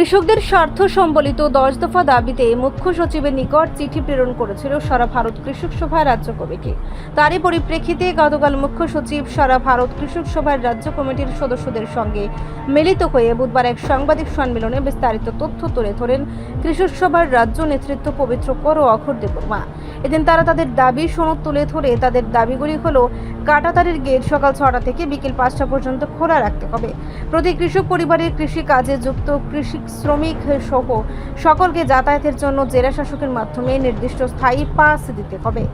কৃষকদের স্বার্থ সম্বলিত দশ দফা দাবিতে মুখ্য সচিবের নিকট চিঠি প্রেরণ করেছিল সারা ভারত কৃষক সভা রাজ্য কমিটি। তারই পরিপ্রেক্ষিতে গতকাল মুখ্য সচিব সারা ভারত কৃষক সভার রাজ্য কমিটির সদস্যদের সঙ্গে মিলিত হয়ে বুধবার এক সাংবাদিক সম্মেলনে বিস্তারিত তথ্য তুলে ধরেন কৃষক সভার রাজ্য নেতৃত্ব পবিত্র কর ও অক্ষর দেববর্মা। এদিন তারা তাদের দাবি সনদ তুলে ধরে তাদের দাবিগুলি হলো কাটাতারের গেট সকাল ছটা থেকে বিকেল পাঁচটা পর্যন্ত খোলা রাখতে হবে। প্রতি কৃষক পরিবারের কৃষি কাজে যুক্ত কৃষি শ্রমিক সহ সকলকে যাতায়াতের জন্য জেলা শাসকের মাধ্যমে নির্দিষ্ট স্থায়ী পাস দিতে হবে।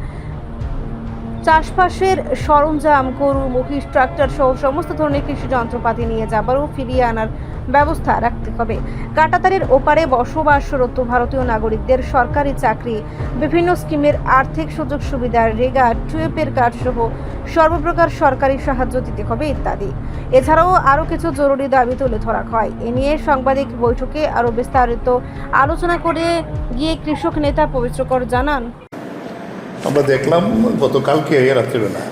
চাষবাসের সরঞ্জাম, গরু, মহিষ, ট্রাক্টর সহ সমস্ত ধরনের কৃষি যন্ত্রপাতি নিয়ে যাবারও ফিরিয়ে আনার ব্যবস্থা রাখতে হবে। কাটাতারের ওপারে বসবাসরত ভারতীয় নাগরিকদের সরকারি চাকরি, বিভিন্ন স্কিমের আর্থিক সুযোগ সুবিধা রেগা টুয়েপের কার্ড সহ সর্বপ্রকার সরকারি সাহায্য দিতে হবে ইত্যাদি। এছাড়াও আরও কিছু জরুরি দাবি তুলে ধরা হয়। এ নিয়ে সাংবাদিক বৈঠকে আরও বিস্তারিত আলোচনা করে গিয়ে কৃষক নেতা পবিত্রকর জানান। আমরা দেখলাম গতকালকে রাত্রিবেলা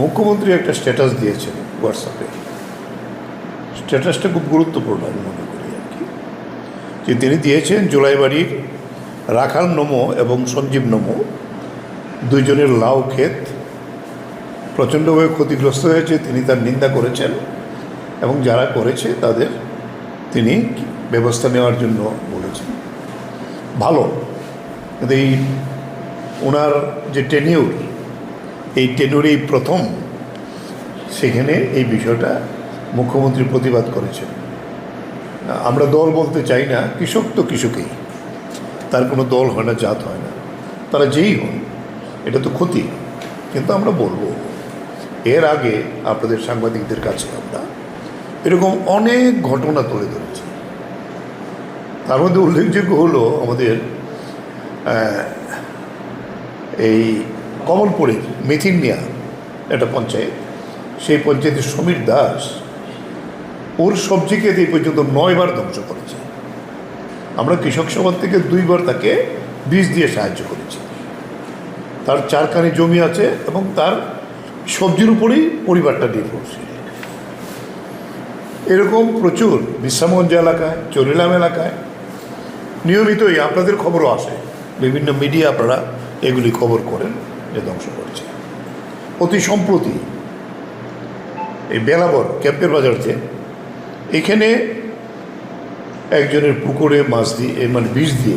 মুখ্যমন্ত্রী একটা স্ট্যাটাস দিয়েছেন হোয়াটসঅ্যাপে। স্ট্যাটাসটা খুব গুরুত্বপূর্ণ আমি মনে করি আর কি। যে তিনি দিয়েছেন জুলাইবাড়ির রাখাল নমো এবং সঞ্জীব নমো, দুইজনের লাউ ক্ষেত। প্রচণ্ডভাবে ক্ষতিগ্রস্ত হয়েছে, তিনি তার নিন্দা করেছেন এবং যারা করেছে তাদের তিনি ব্যবস্থা নেওয়ার জন্য বলেছেন। ভালো। কিন্তু এই ওনার যে টেনিউর, এই টেনিউরেই প্রথম, সেখানে এই বিষয়টা মুখ্যমন্ত্রী প্রতিবাদ করেছেন। আমরা দল বলতে চাই না, কৃষক তো কৃষকেই। তার কোনো দল হয় না, জাত হয় না। তারা যেই হন এটা তো ক্ষতি। কিন্তু আমরা বলব, এর আগে আপনাদের সাংবাদিকদের কাছে আমরা এরকম অনেক ঘটনা তুলে ধরেছি। তার মধ্যে উল্লেখযোগ্য হলো আমাদের এই কমলপুরের মিথিনিয়া একটা পঞ্চায়েত। সেই পঞ্চায়েতের সমীর দাস ওর সবজি ক্ষেত এই পর্যন্ত নয়বার ধ্বংস করেছে। আমরা কৃষক সভা থেকে দুইবার তাকে বীজ দিয়ে সাহায্য করেছি। তার চারখানি জমি আছে এবং তার সবজির উপরেই পরিবারটা নির্ভরশীল। এরকম প্রচুর বিশ্রামগঞ্জ এলাকায়, চরিলাম এলাকায় নিয়মিতই আপনাদের খবরও আসে। বিভিন্ন মিডিয়া আপনারা এগুলি খবর করেন যে ধ্বংস করছে। অতি সম্প্রতি এই বেলাবর ক্যাম্পের বাজারতে এখানে একজনের পুকুরে মাছ দিয়ে মানে বিষ দিয়ে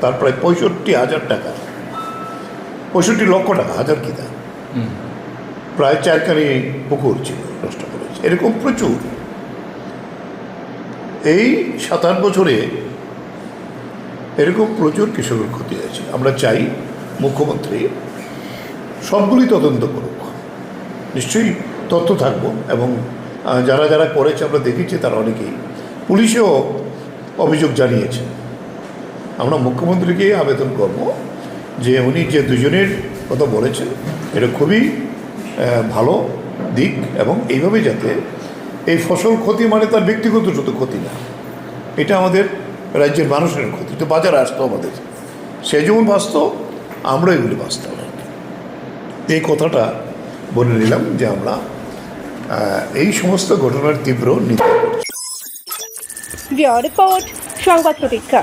তার প্রায় পঁয়ষট্টি হাজার টাকা। পঁয়ষট্টি লক্ষ টাকা হাজার কি তা? প্রায় চারখানি পুকুর ছিল নষ্ট করেছে। এরকম প্রচুর। এই সাত আট বছরে এরকম প্রচুর কৃষকের ক্ষতি হয়েছে। আমরা চাই মুখ্যমন্ত্রী সবগুলি তদন্ত করুক। নিশ্চয়ই তথ্য থাকব এবং যারা যারা করেছে, আমরা দেখেছি তারা অনেকেই। পুলিশেও অভিযোগ জানিয়েছে। আমরা মুখ্যমন্ত্রীকে আবেদন করব যে উনি যে দুজনের কথা বলেছেন, এটা খুবই ভালো দিক এবং এইভাবে যাতে এই ফসল ক্ষতি মানে তার ব্যক্তিগত শুধু ক্ষতি না, এটা আমাদের রাজ্যের মানুষের ক্ষতি, এটা বাজারে আসতো আমাদের। সে যেমন বাঁচত আমরা এগুলি বাঁচতাম। এই কথাটা বলে নিলাম যে আমরা এই সমস্ত ঘটনার তীব্র নিন্দা। রিপোর্ট সংবাদ প্রতীক্ষা।